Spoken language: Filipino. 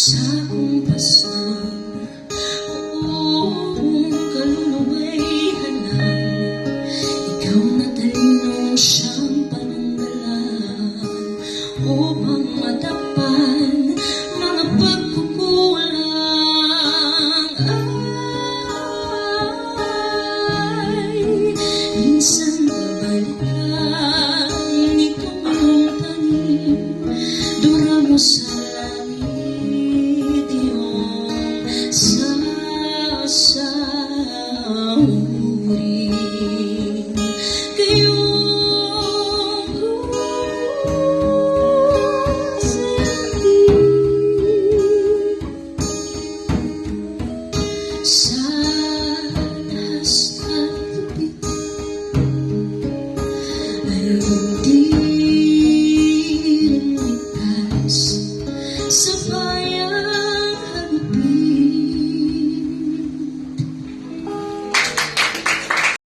sa kumpasan Kung kalulubay hanap Ikaw na talinong siyang pananggalan Upang matapan mga pagkukulang Ay, minsan 想